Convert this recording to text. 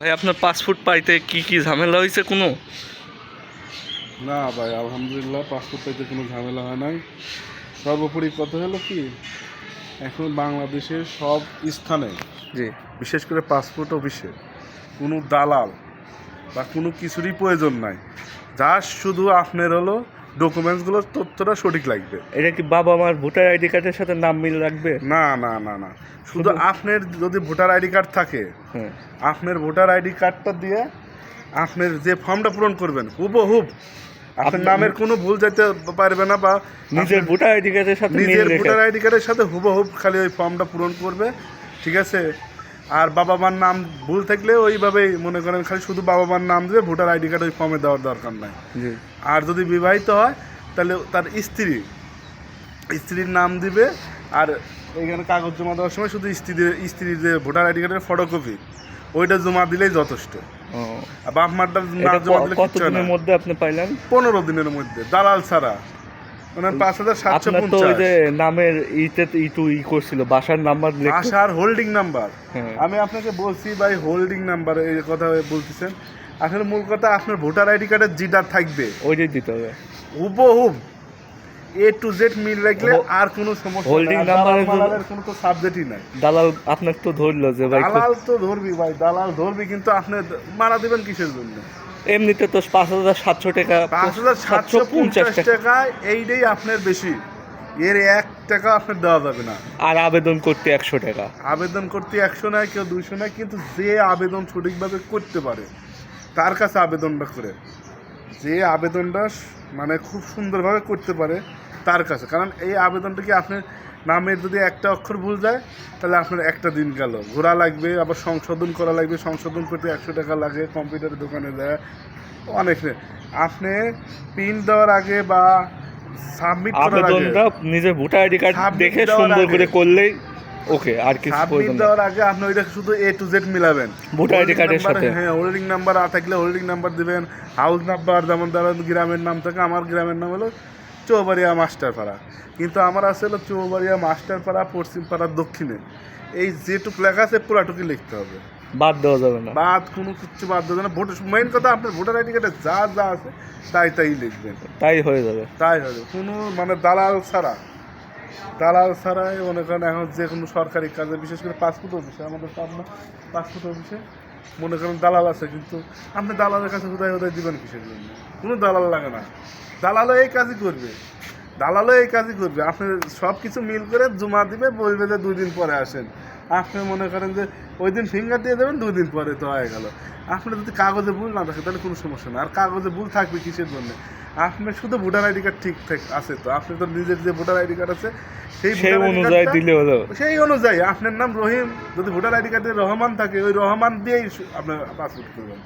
ভাই আপনার পাসপোর্ট পাইতে কি কি ঝামেলা হয়েছে কোনো? না ভাই আলহামদুলিল্লাহ পাসপোর্ট পাইতে কোনো ঝামেলা হয় নাই। সর্বোপরি কথা হলো কি এখন বাংলাদেশের সব স্থানে জি। বিশেষ করে পাসপোর্ট অফিসে কোনো দালাল বা কোনো কিছুরই প্রয়োজন নাই। যা শুধু আপনার হলো ডকুমেন্টসগুলোর তথ্যটা সঠিক লাগবে। এটা কি বাবা মার ভোটার আইডি কার্ডের সাথে নাম মিল রাখবে? না না না না। শুধু আপনার যদি ভোটার আইডি কার্ড থাকে হ্যাঁ। আপনার ভোটার আইডি কার্ডটা দিয়ে আপনার যে ফর্মটা পূরণ করবেন হুবহুব আপনার আপনার- নামের কোনো ভুল যেতে পারবে না বা নিজের ভোটার আইডি কার্ডের সাথে নিজের ভোটার আইডি কার্ডের সাথে হুবহুব খালি ওই ফর্মটা পূরণ করবে ঠিক আছে? আর বাবা মার নাম ভুল থাকলে ওইভাবেই মনে করেন খালি শুধু বাবা মার নাম দেবে ভোটার আইডি কার্ড ওই ফর্মে দেওয়ার দরকার নাই। আর যদি বিবাহিত হয় তাহলে তার স্ত্রী স্ত্রীর নাম দিবে আর এইখানে কাগজ জমা দেওয়ার সময় শুধু স্ত্রীর স্ত্রীর যে ভোটার আইডি কার্ডের ফটোকপি ওইটা জমা দিলেই যথেষ্ট। বাপ মারটা না জমা দিলে মধ্যে আপনি পাইলেন? পনেরো দিনের মধ্যে দালাল ছাড়া। মানে পাঁচ হাজার সাতশো তো ওই যে নামের ইতে ইটু ই করছিল বাসার নাম্বার আশার হোল্ডিং নাম্বার হ্যাঁ। আমি আপনাকে বলছি ভাই হোল্ডিং নাম্বার এই কথা বলতেছেন। আসলে মূল কথা আপনার ভোটার আইডি কার্ডের যেটা থাকবে। ওইটাই দিতে হবে। হুবহুব এ টু জেড মিল রাখলে আর কোনো সমস্যা জন্য- মালালের কোনো তো সাবজেক্টই নাই। দালাল আপনার তো ধরলো যে ভাই দালাল তো ধরবি ভাই দালাল ধরবি কিন্তু আপনি মারা দিবেন কিসের জন্য? এমনিতে তো পাঁচ হাজার সাতশো টাকা পাঁচ হাজার সাতশো পঞ্চাশ টাকায় এইটাই আপনার বেশি। এর এক টাকা আপনার দেওয়া যাবে না। আর আবেদন করতে একশো টাকা। আবেদন করতে একশো নয় কেউ দুইশো নয় কিন্তু যে আবেদন সঠিকভাবে করতে পারে তার কাছে আবেদনটা করে। যে আবেদনটা মানে খুব সুন্দরভাবে করতে পারে তার কাছে। কারণ এই আবেদনটা কি আপনার নামের যদি একটা অক্ষর ভুল যায় তাহলে আপনার একটা দিন গেল। ঘোরা লাগবে আবার সংশোধন করা লাগবে সংশোধন করতে একশো টাকা লাগে কম্পিউটারের দোকানে দেয় অনেক আপনি পিন দেওয়ার আগে বা সাবমিট করার আগে নিজের ভোটার আইডি কার্ড দেখে সুন্দর করে করলেই ওকে আর কিছু সাবমিট দেওয়ার আগে আপনি ওইটা শুধু এ টু জেড মিলাবেন। ভোটার আইডি কার্ডের সাথে। হ্যাঁ হোল্ডিং নাম্বার থাকলে হোল্ডিং নাম্বার দিবেন। হাউস নাম্বার যেমন ধরেন গ্রামের নাম থাকে আমার গ্রামের নাম হলো চৌবাড়িয়া মাস্টারপাড়া। কিন্তু আমার আছে হলো চৌবাড়িয়া মাস্টারপাড়া পশ্চিমপাড়া দক্ষিণে। এই যেটুক লেখা আছে পুরাটুকি লিখতে হবে। বাদ দেওয়া যাবে না। বাদ কোনো কিছু বাদ দেবে না। ভোট মেইন কথা আপনার ভোটার আইডি কার্ডে যা যা আছে তাই তাই লিখবেন। তাই হয়ে যাবে। তাই হয়ে যাবে। কোনো মানে দালাল ছাড়া। দালাল ছাড়াই মনে করেন এখন যে কোনো সরকারি কাজে বিশেষ করে পাসপোর্ট অফিসে আমাদের তো আপনার পাসপোর্ট অফিসে মনে করেন দালাল আছে কিন্তু আপনি দালালের কাছে কোথায় কোথায় দিবেন কিসের জন্য? কোনো দালাল লাগে না। দালালও এই কাজই করবে। দালালও এই কাজই করবে। আপনি সব কিছু মিল করে জমা দিবে বলবে যে দুই দিন পরে আসেন। আপনি মনে করেন যে ওই দিন ফিঙ্গার দিয়ে দেবেন দুই দিন পরে তো হয়ে গেল। আপনার যদি কাগজে ভুল না থাকে তাহলে কোনো সমস্যা না আর কাগজে ভুল থাকবে কিসের জন্য? আপনার শুধু ভোটার আইডি কার্ড ঠিক ঠিক আছে তো। আপনি তো নিজের যে ভোটার আইডি কার্ড আছে সেই অনুযায়ী দিলে হলো সেই অনুযায়ী। আপনার নাম রহিম। যদি ভোটার আইডি কার্ডে রহমান থাকে ওই রহমান দিয়েই আপনার পাসপোর্ট করবেন।